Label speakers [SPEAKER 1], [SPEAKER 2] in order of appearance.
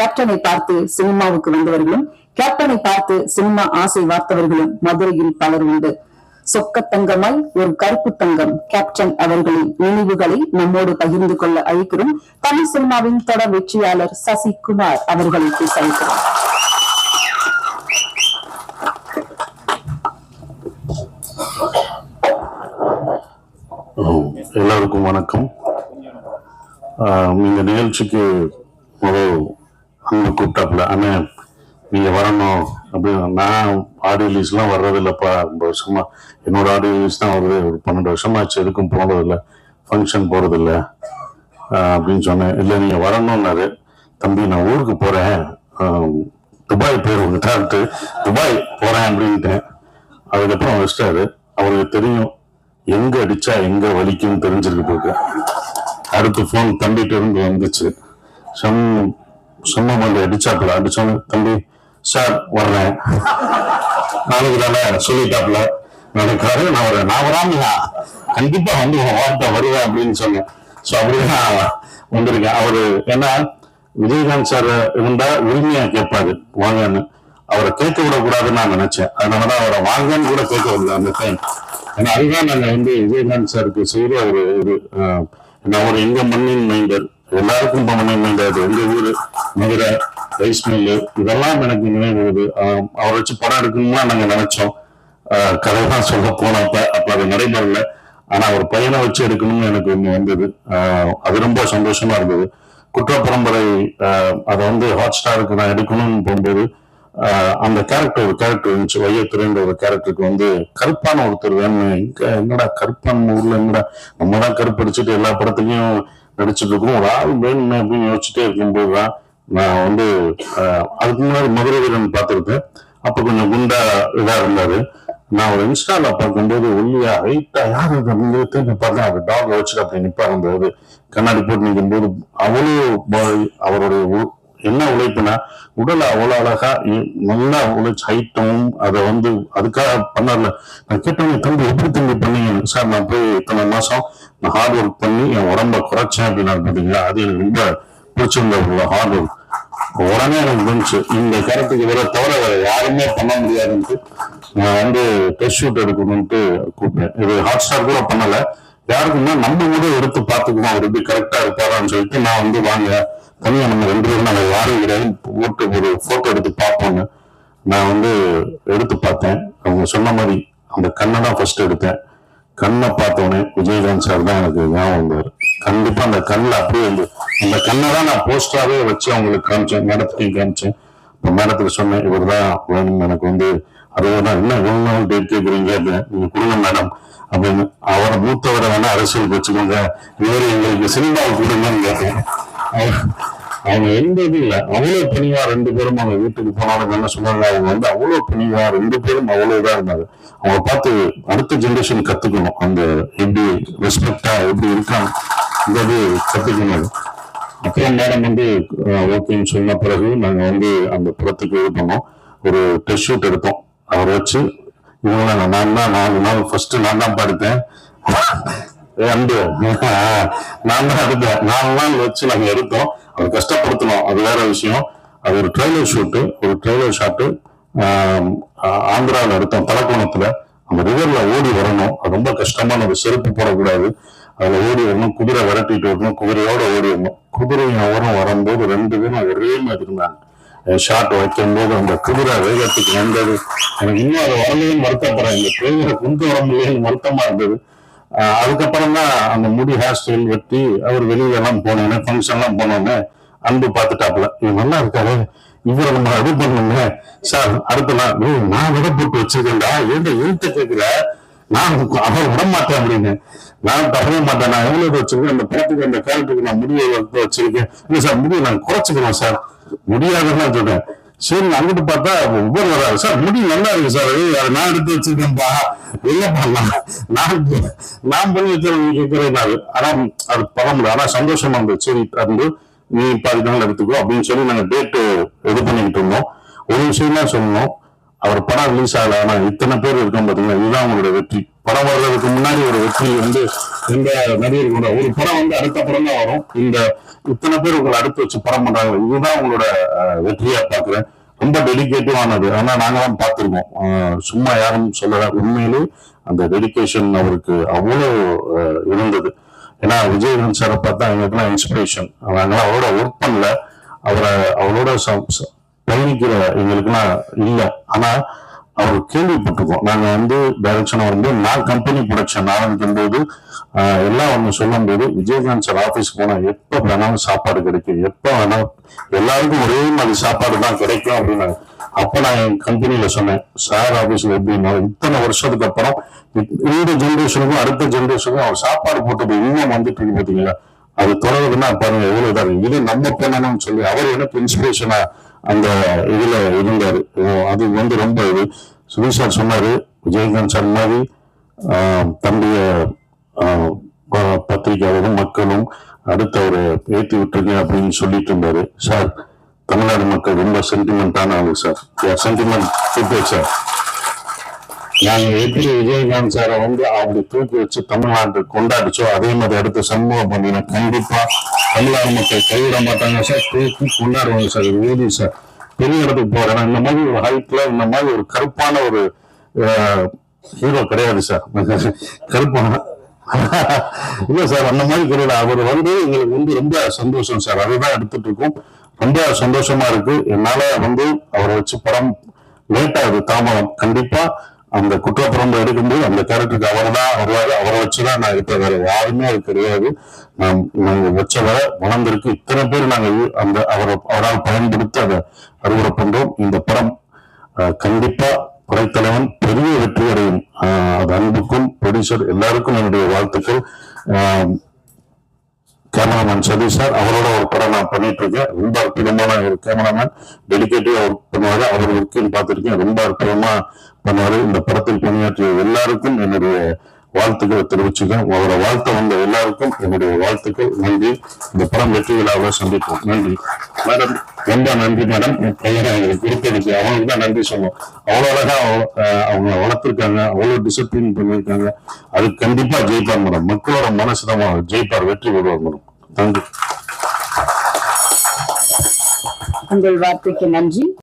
[SPEAKER 1] கேப்டனை பார்த்து சினிமாவுக்கு வந்தவர்களும் கேப்டனை பார்த்து சினிமா ஆசை வார்த்தவர்களும் மதுரையில் பலர் உண்டு. சொக்க தங்கமாய் ஒரு கருப்பு தங்கம் கேப்டன் அவர்களின் நினைவுகளை நம்மோடு பகிர்ந்து கொள்ள அழைக்கிறோம். தமிழ் சினிமாவின் தொடர் வெற்றியாளர் சசிகுமார் அவர்களை பேச
[SPEAKER 2] எல்லாருக்கும் வணக்கம். ஆஹ் இந்த நிகழ்ச்சிக்கு முதல் அண்ணன் கூப்பிட்டாப்புல அண்ணன் நீங்க வரணும். அப்படின்னு நான் ஆடியோ ரிலீஸ்லாம் வர்றதில்லப்பா ரொம்ப வருஷமா என்னோட ஆடியோ ரிலீஸ் தான் வருது ஒரு பன்னெண்டு வருஷமாச்சு எதுக்கும் போனதில்லை ஃபங்க்ஷன் போகிறதில்ல அப்படின்னு சொன்னேன். இல்லை நீங்கள் வரணும்னாரு. தம்பி நான் ஊருக்கு போகிறேன் துபாய் பேர் விட்டாட்டு துபாய் போகிறேன் அப்படின்ட்டேன். அதுக்கப்புறம் வச்சிட்டாரு. அவருக்கு தெரியும் எங்கே அடித்தா எங்கே வலிக்கும்னு தெரிஞ்சிருக்கு போக்கு அடுத்து ஃபோன் தம்பிகிட்ட இருந்து வந்துச்சு. சம் சும்மா வந்து அடிச்சாப்புல அடிச்சோன்னு தம்பி சார் வர்றேன். நாளைக்கு தானே சொல்லிட்டாப்புல. நடக்காரு நான் வரேன் நான் வராமையா? கண்டிப்பா வந்து உன் வார்த்தை வருவேன் அப்படின்னு சொன்னேன். ஸோ அப்படிதான் வந்திருக்கேன். அவரு ஏன்னா விஜயகாந்த் சார் இருந்தா உரிமையா கேட்பாரு. வாங்கன்னு. அவரை கேட்க விடக்கூடாதுன்னு நான் நினைச்சேன். அதனாலதான் அவரை வாங்கன்னு கூட கேட்க விடல அந்த டைம் ஏன்னா அதுதான் நாங்க வந்து விஜயகாந்த் சாருக்கு செய்த ஒரு ஒரு ஆஹ், நான் ஒரு எங்க மண்ணின் மைண்டர் எல்லாருக்கும் பண்ணணும் அது எங்க ஊரு மதுரை ரைஸ் மில்லு இதெல்லாம் எனக்கு நினைவுது அவரை வச்சு படம் எடுக்கணும்னா நாங்க நினைச்சோம். ஆஹ், கதை தான் சொல்ல போனப்ப அப்ப அது நடைபெறல. ஆனா ஒரு பையனை வச்சு எடுக்கணும்னு எனக்கு ஒண்ணு வந்தது. ஆஹ், அது ரொம்ப சந்தோஷமா இருந்தது. குற்ற பரம்பரை ஆஹ், அதை வந்து ஹாட் ஸ்டாருக்கு நான் எடுக்கணும்னு போகும்போது ஆஹ் அந்த கேரக்டர் ஒரு கேரக்டர் இருந்துச்சு. வையத்துறைன்ற ஒரு கேரக்டருக்கு வந்து கருப்பான ஒருத்தர் வேணும். எங்க என்னடா கருப்பான் ஊர்ல என்னடா? நம்ம தான் கருப்படிச்சுட்டு எல்லா படத்துலயும் நடிச்சுட்டு இருக்கோம் ஒரு ஆள் வேணுமே அப்படின்னு யோசிச்சுட்டே இருக்கும்போது தான் நான் வந்து அதுக்கு முன்னாடி மதுரை வீரன் பார்த்துருக்கேன் அப்போ கொஞ்சம் குண்டா இதா இருந்தாரு. நான் ஒரு இன்ஸ்டால பார்க்கும்போது ஒல்லியா ஹைட்டா யார் இது அப்படின்னு திரும்பி பார்த்தா அது டாக் வச்சுட்டு அப்படி நிப்பாரு அந்த கண்ணாடி போட்டு நிற்கும்போது அவ்வளோ அவருடைய என்ன உழைப்புனா உடலை அவ்வளவு அழகா நல்லா உழைச்சு ஹைட்டும் அதை வந்து அதுக்காக பண்ணல நான் கேட்டவங்க தம்பி எப்படி தம்பி பண்ணீங்க? சார் நான் போய் இத்தனை மாசம் நான் ஹார்ட் ஒர்க் பண்ணி என் உடம்ப குறைச்சேன் அப்படின்னா பாத்தீங்களா? அது எனக்கு ரொம்ப பிடிச்சிருந்த ஹார்ட் ஒர்க் உடனே எனக்கு தோணுச்சு இந்த கருத்துக்கு வர தவிர வேற யாருமே பண்ண முடியாதுன்ட்டு நான் வந்து டெஸ்ட் ஷூட் எடுக்கணும்ட்டு கூப்பிட்டேன். இது ஹாட் ஸ்டார் கூட பண்ணல. யாருக்குன்னா நம்ம கூட எடுத்து பார்த்துக்குவோம் அவர் எப்படி கரெக்டா இருப்பாரான்னு சொல்லிட்டு நான் வந்து வாங்க தனியா நம்ம ரெண்டு பேரும் நாங்கள் யாரும் கிடையாது போட்டு ஒரு போட்டோ எடுத்து பார்ப்போங்க நான் வந்து எடுத்து பார்த்தேன். அவங்க சொன்ன மாதிரி அந்த கண்ணை தான் ஃபர்ஸ்ட் எடுத்தேன். கண்ணை பார்த்தோன்னே விஜயகாந்த் சார் தான் எனக்கு ஞாபகம் வந்தார். கண்டிப்பா அந்த கண்ணில் அப்படியே வந்து அந்த கண்ணை தான் நான் போஸ்டராகவே வச்சு அவங்களுக்கு காமிச்சேன் மேடத்துக்கும் காமிச்சேன். இப்போ மேடத்துக்கு சொன்னேன் இவர் தான் வேணும் எனக்கு வந்து அறுபது என்ன இவ்வளோ நாள் டேட் கேட்குறீங்க அப்படின்னு. நீங்க கொடுங்க மேடம் அப்படின்னு. அவரை மூத்தவரை வேணா அரசியலுக்கு வச்சுக்கோங்க. இவர் எங்களுக்கு சினிமாவுக்கு கொடுங்கன்னு கேட்டேன். அவங்க எந்த இது இல்லை. அவ்வளோ பணிவா ரெண்டு பேரும் அவங்க வீட்டுக்கு போனாலும் என்ன சொன்னாங்க? அவங்க வந்து அவ்வளவு பணிவா ரெண்டு பேரும் அவ்வளவு இதா இருந்தாங்க. அவங்க பார்த்து அடுத்த ஜென்ரேஷன் கத்துக்கணும். அந்த எப்படி ரெஸ்பெக்டா எப்படி இருக்காங்கிறது கத்துக்கணும் அப்புறம் மேடம் வந்து ஓகேன்னு சொன்ன பிறகு நாங்க வந்து அந்த படத்துக்கு இது பண்ணோம். ஒரு டெஸ்ட் ஷூட் எடுத்தோம். அவரை வச்சு இவங்களை நான் தான் நாலு நாள் ஃபர்ஸ்ட் நான் தான் படுத்தேன். ஏய் அன்பு. நான் தான் எடுத்தேன் நாலு நாள் வச்சு நாங்க எடுத்தோம். அதை கஷ்டப்படுத்தணும். அது வேற விஷயம். அது ஒரு ட்ரெய்லர் ஷூட்டு ஒரு ட்ரெய்லர் ஷாட்டு ஆந்திராவில் எடுத்தோம் தலக்கோணத்துல அந்த ரிவர்ல ஓடி வரணும். அது ரொம்ப கஷ்டமான ஒரு செருப்பு போடக்கூடாது. அதுல ஓடி வரணும். குதிரை விரட்டிட்டு வரணும். குதிரையோட ஓடி வரணும். குதிரை ஓரம் வரும்போது ரெண்டு பேரும் ஒரே மாதிரி இருந்தாங்க. ஷாட் வைக்கும்போது அந்த குதிரை வேகத்துக்கு வந்தது. எனக்கு இன்னும் அதை வரலையும் வருத்தப்படுறேன். இந்த குதிரை கொண்டு வர முடியலன்னு வருத்தமா இருந்தது. அதுக்கப்புறம் தான் அந்த முடி ஹேர் ஸ்டைல் வெட்டி அவர் வெளியில எல்லாம் போனோன்னே ஃபங்க்ஷன் எல்லாம் போனோன்னே அன்பு பார்த்துட்டாப்புல. இவன் நல்லா இருக்காரு. இவரை நம்ம இது பண்ணுங்க சார் அடுத்த நாள் நான் விட போட்டு வச்சிருக்கேன்டா. எந்த எழுத்து கேட்கல? நான் அவன் விட மாட்டேன் அப்படின்னு. நான் தரவே மாட்டேன். நான் எவ்வளவு வச்சிருக்கேன்? அந்த படத்துக்கு அந்த கேரக்டருக்கு நான் முடிவை வச்சிருக்கேன். இல்லை சார் முடிவை நான் குறைச்சிக்கிறேன் சார். முடியாதுன்னு சொல்றேன். சரி அங்கிட்டு பார்த்தா ஒவ்வொரு வராது சார் முடி நல்லா இருக்கு சார். அதை நான் எடுத்து வச்சிருக்கேன்பா. என்ன நான் நான் நான் பண்ணி வச்சிருக்கிறேன் ஆனா அது பண்ண முடியல. ஆனா சந்தோஷமா இருந்தது. சரி அது நீ பாதி நாள் எடுத்துக்கோ அப்படின்னு சொல்லி நாங்க டேட்டு இது பண்ணிக்கிட்டு இருந்தோம். ஒரு விஷயம் தான் சொல்லணும் அவர் படம் ரிலீஸ் ஆகல. ஆனா இத்தனை பேர் இருக்கோம் பாத்தீங்கன்னா இதுதான் உங்களோட வெற்றி. படம் வர்றதுக்கு முன்னாடி ஒரு வெற்றி வந்து இந்த நடிகர் கூட ஒரு படம் வந்து அடுத்த படம் தான் வரும். இந்த இத்தனை பேர் உங்களை அடுத்து வச்சு படம் பண்றாங்க. இதுதான் உங்களோட வெற்றியா பாக்குறேன் ரொம்ப டெடிக்கேட்டிவானது. ஆனா நாங்களாம் பார்த்துருக்கோம். சும்மா யாரும் சொல்லல. உண்மையிலே அந்த டெடிக்கேஷன் அவருக்கு அவ்வளவு இருந்தது. ஏன்னா விஜயகாந்த் சாரை பார்த்தா எங்களுக்குலாம் இன்ஸ்பிரேஷன் நாங்களாம் அவரோட ஒர்க் பண்ணல. அவரை அவரோட பயணிக்கிற எங்களுக்குலாம் இல்லை. ஆனா அவர் கேள்விப்பட்டிருக்கோம். நாங்க வந்து டைரக்ஷன் வந்து நான் கம்பெனி ப்ரொடக்ஷன் ஆரம்பிக்கும் போது ஆஹ், எல்லாம் ஒண்ணு சொல்லும் போது விஜயகாந்த் சார் ஆபீஸ் போனா எப்ப வேணாலும் சாப்பாடு கிடைக்கும். எப்ப வேணாலும் எல்லாருக்கும் ஒரே மாதிரி சாப்பாடு தான் கிடைக்கும் அப்படின்னு அப்ப நான் என் கம்பெனியில சொன்னேன். சார் ஆபீஸ்ல எப்படின்னா இத்தனை வருஷத்துக்கு அப்புறம் இந்த ஜென்ரேஷனுக்கும் அடுத்த ஜென்ரேஷனுக்கும் அவர் சாப்பாடு போட்டது இன்னும் வந்துட்டு இருக்கு பாத்தீங்களா? அது தொடருதுன்னா பாருங்க எவ்வளவு தான் இது நம்ம பண்ணணும்னு சொல்லி அவர் எனக்கு இன்ஸ்பிரேஷனா அந்த இதுல இருந்தாரு. ஓ, அது வந்து ரொம்ப இது. சுதீஷ் சார் சொன்னாரு விஜயகாந்த் சார் மாதிரி ஆஹ், ஆஹ், பத்திரிகையாளரும் மக்களும் அடுத்து அவரை ஏற்றி விட்டுருங்க அப்படின்னு சொல்லிட்டு இருந்தாரு. சார் தமிழ்நாடு மக்கள் ரொம்ப சென்டிமெண்டான ஆளு சார். சென்டிமெண்ட் சூப்பர் சார் நாங்க எப்படி விஜயகாந்த் சாரை வந்து அப்படி தூக்கி வச்சு தமிழ்நாட்டு கொண்டாடிச்சோ அதே மாதிரி அடுத்த சமூகம் பண்ணினா கண்டிப்பா தமிழ்நாடு மக்கள் கைவிட மாட்டாங்க. சார் தூக்கி கொண்டாடுவாங்க சார். இது சார். பெரிய இடத்துக்கு போறேன் இந்த மாதிரி ஒரு ஹைட்ல இந்த மாதிரி ஒரு கருப்பான ஒரு ஹீரோ கிடையாது சார். கருப்பான. இல்ல சார் அந்த மாதிரி கிடையாது அவர் வந்து எங்களுக்கு வந்து ரொம்ப சந்தோஷம் சார். அதுதான் எடுத்துட்டு இருக்கோம். ரொம்ப சந்தோஷமா இருக்கு. என்னால வந்து அவரை வச்சு படம் லேட் ஆகுது தாமதம். கண்டிப்பா அந்த குற்றப்புறம்பு எடுக்கும்போது அந்த கேரக்டருக்கு அவர் தான் வருவாரு அவரை வச்சுதான் நான் இருப்பேன் வேற யாருமே அது கிடையாது. நாம் நாங்க வச்ச வர வளர்ந்திருக்கு. இத்தனை பேர் நாங்க அந்த அவரை அவரால் பயன்படுத்தி அதை அறுவடை பண்றோம் இந்த படம் கண்டிப்பா படைத்தலைவன் பெரிய வெற்றி அடையும். அது அன்புக்கும் ப்ரொடியூசர் எல்லாருக்கும் என்னுடைய வாழ்த்துக்கள். ஆஹ் கேமராமேன் சதீஷ் சார் அவரோட ஒரு படம் நான் பண்ணிட்டு இருக்கேன் ரொம்ப அற்புதமான ஒரு கேமராமேன். டெடிகேட்டிவா ஒர்க் பண்ணுவாரு. அவர் ஒர்க்கையும் பார்த்திருக்கேன். ரொம்ப அற்புதமா பண்ணுவாரு. இந்த படத்தில் பணியாற்றிய எல்லாருக்கும் என்னுடைய வாழ்த்துக்களை தெரிவிச்சுக்கேன் அவரோட வாழ்த்த வந்த எல்லாருக்கும் என்னுடைய வாழ்த்துக்கள். நன்றி. இந்த படம் வெற்றி விழாவில் சந்திப்போம். நன்றி. மேடம் ரொம்ப நன்றி மேடம். என் பையனை எங்களுக்கு கொடுத்ததுக்கு அவங்களுக்கு தான் நன்றி சொல்லணும். அவ்வளோ அழகா அவங்க வளர்த்துருக்காங்க. அவ்வளோ டிசிப்ளின் பண்ணியிருக்காங்க. அது கண்டிப்பா ஜெயிப்பார் மேடம். மக்களோட மனசுதான். ஜெயிப்பார் வெற்றி பெறுவார் மேடம். நன்றி
[SPEAKER 1] உங்கள் வார்த்தைக்கு நன்றி.